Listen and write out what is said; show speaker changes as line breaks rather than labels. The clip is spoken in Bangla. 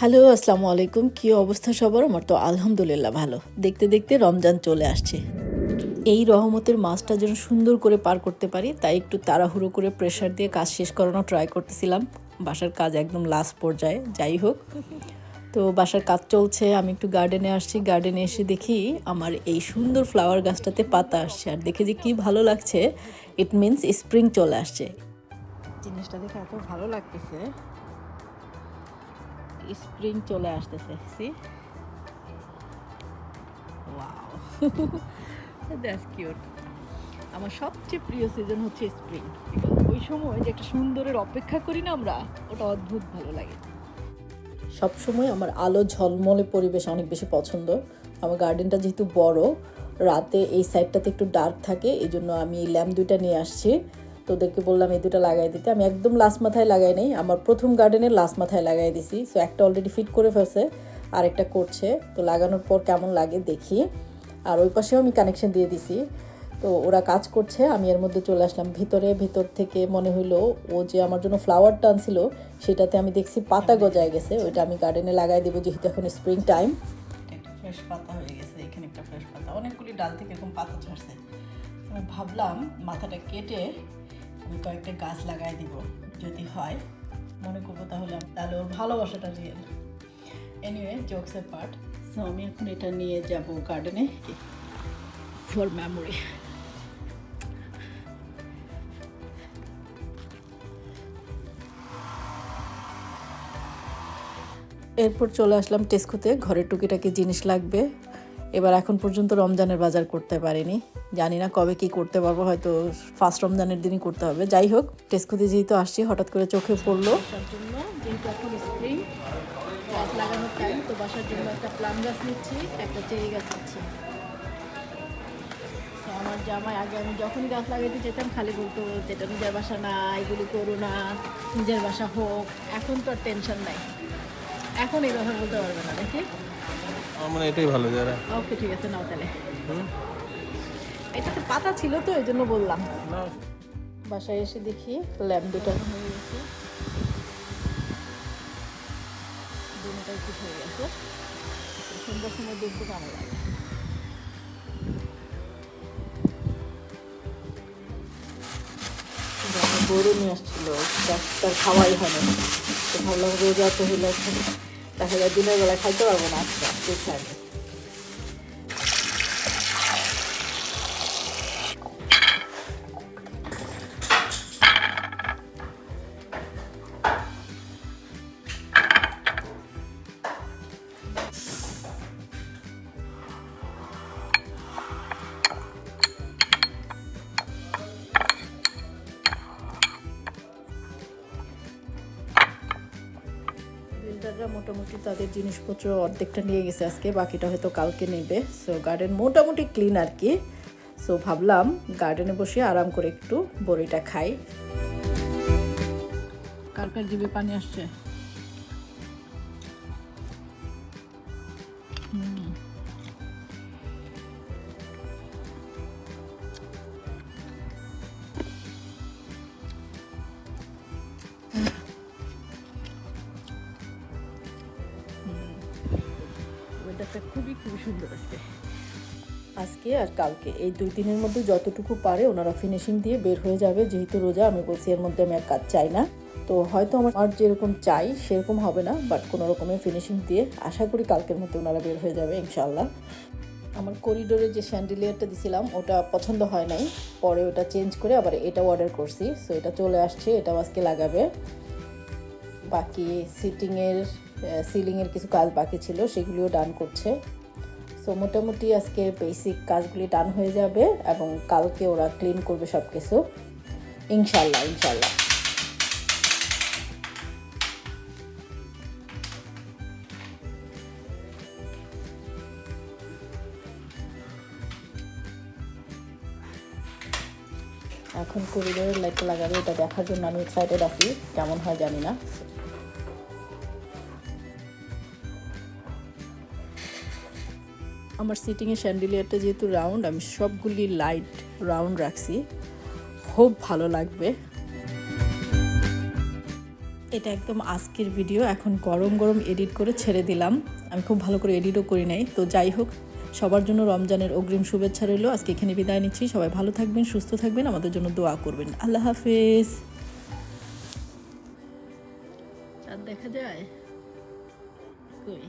হ্যালো, আসসালামু আলাইকুম। কী অবস্থা সবার? আমার তো আলহামদুলিল্লাহ ভালো। দেখতে দেখতে রমজান চলে আসছে। এই রহমতের মাছটা যেন সুন্দর করে পার করতে পারি, তাই একটু তাড়াহুড়ো করে প্রেশার দিয়ে কাজ শেষ করানো ট্রাই করতেছিলাম। বাসার কাজ একদম লাস্ট পর্যায়ে, যাই হোক। তো বাসার কাজ চলছে, আমি একটু গার্ডেনে আসছি। গার্ডেনে এসে দেখি আমার এই সুন্দর ফ্লাওয়ার গাছটাতে পাতা আসছে। আর দেখে যে কি ভালো লাগছে ইট মিনস স্প্রিং চলে আসছে। জিনিসটা দেখে এত ভালো লাগতেছে। স্প্রিং চলে আসতেছে সি আমার সবচেয়ে প্রিয় সিজন হচ্ছে স্প্রিং ওই সময় যে একটা সুন্দরের অপেক্ষা করি না আমরা, ওটা অদ্ভুত ভালো লাগে। সব সময় আমার আলো ঝলমলে পরিবেশ অনেক বেশি পছন্দ। আমার গার্ডেনটা যেহেতু বড়, রাতে এই সাইডটাতে একটু ডার্ক থাকে এই জন্য আমি ল্যাম্প দুইটা নিয়ে আসছি। তোদেরকে বললাম এই দুটো লাগাই দিতে। আমি একদম লাস্ট মাথায় লাগাই নাই, আমার প্রথম গার্ডেনের লাস্ট মাথায় লাগাই দিছি। সো একটা অলরেডি ফিট করে ফেলছে আর একটা করছে। তো লাগানোর পর কেমন লাগে দেখি। আর ওই পাশেও আমি কানেকশন দিয়ে দিছি। তো ওরা কাজ করছে, আমি এর মধ্যে চলে আসলাম। ভিতরে, ভিতর থেকে মনে হইল, ও যে আমার জন্য ফ্লাওয়ার টানছিল, সেটাতে আমি দেখছি পাতা গজায় গেছে। ওইটা আমি গার্ডেনে লাগাই দেবো, যেহেতু এখন স্প্রিং টাইম ফ্রেশ পাতা হয়ে গেছে, এখানে একটা ফ্রেশ পাতা। অনেকগুলি ডাল থেকে এরকম পাতা ঝরছে। আমি ভাবলাম, মাথাটা কেটে আমি কয়েকটা গাছ লাগাই দিব, যদি হয়। মনে করব তাহলে তাহলে ওর ভালোবাসাটা রিয়েল এনিওয়ে জোকসের পার্ট সো আমি এখন এটা নিয়ে যাব গার্ডেনে ফর মেমোরি এরপর চলে আসলাম টেস্কোতে ঘরের টুকিটাকি জিনিস লাগবে। এবার এখন পর্যন্ত রমজানের বাজার করতে পারিনি। জানি না কবে কি করতে পারব, হয়তো ফার্স্ট রমজানের দিনই করতে হবে। যাই হোক টেস্কোতে যেহেতু আসছি, হঠাৎ করে চোখে পড়ল। লাগানোর টাইম তো বাসার জন্য একটা প্লাম গাছ নিচ্ছি, একটা চেরি গাছ নিচ্ছি। তো আমার জামাই, আগে আমি যখনই গাছ লাগাইতে যেতাম, খালি বলতো, যেটা নিজের বাসা না, এগুলি করো না, নিজের বাসা হোক। এখন তো আর টেনশন নাই। এখন এই কথা বলতে পারবে না, দেখি।
আমার এটাই ভালো যারা।
ওকে ঠিক আছে নাও তাহলে। এটাতে পাতা ছিল তো এই জন্য বললাম। বাসায় এসে দেখি ল্যাম্প দুটো হয়ে গেছে। দুটাই ঠিক হয়ে গেছে। সন্ধ্যার সময় দেখতে ভালো লাগে গরু নিয়ে আসছিল ডাক্তার খাওয়াই হয় না তো ভাবলাম রোজা তো হইলে এখন দেখা যায় দিনের বেলায় খাইতে পারব না আজকে। 10th. গার্ডেনরা মোটামুটি তাদের জিনিসপত্র অর্ধেকটা নিয়ে গেছে আজকে, বাকিটা হয়তো কালকে নেবে। সো গার্ডেন মোটামুটি ক্লিন আর কি। সো ভাবলাম গার্ডেনে বসে আরাম করে একটু বড়িটা খাই। কার কার পানি আসছে? হুম। ওয়েদারটা খুবই খুবই সুন্দর আজকে। আজকে আর কালকে। এই দুই দিনের মধ্যে যতটুকু পারে ওনারা ফিনিশিং দিয়ে বের হয়ে যাবে। যেহেতু রোজা, আমি বলছি এর মধ্যে আমি আর কাজ চাই না। তো হয়তো আমার যেরকম চাই, সেরকম হবে না বাট কোনো রকমের ফিনিশিং দিয়ে আশা করি কালকের মধ্যে ওনারা বের হয়ে যাবে ইনশাল্লাহ আমার করিডোরে যে স্যান্ডিলিয়ারটা দিছিলাম, ওটা পছন্দ হয় নাই। পরে ওটা চেঞ্জ করে আবার এটা অর্ডার করছি। সো এটা চলে আসছে, এটাও আজকে লাগাবে। বাকি সিটিংয়ের সিলিংয়ের কিছু কাজ বাকি ছিল, সেগুলিও ডান করছে। সো মোটামুটি আজকে বেসিক কাজগুলি ডান হয়ে যাবে এবং কালকে ওরা ক্লিন করবে সব কিছু ইনশাল্লাহ ইনশাল্লাহ এখন করিডোরের লাইটটা লাগাবে, এটা দেখার জন্য আমি এক্সাইটেড আছি, কেমন হয় জানি না। আমার সিটিংয়ের স্যান্ডিলিয়ারটা যেহেতু রাউন্ড আমি সবগুলি লাইট রাউন্ড রাখছি। খুব ভালো লাগবে। এটা একদম আজকের ভিডিও এখন গরম গরম এডিট করে ছেড়ে দিলাম। আমি খুব ভালো করে এডিটও করি নাই। তো যাই হোক, সবার জন্য রমজানের অগ্রিম শুভেচ্ছা রইল। আজকে এখানে বিদায় নিচ্ছি। সবাই ভালো থাকবেন, সুস্থ থাকবেন, আমাদের জন্য দোয়া করবেন। আল্লাহ হাফেজ। চাঁদ দেখা যায়? কই?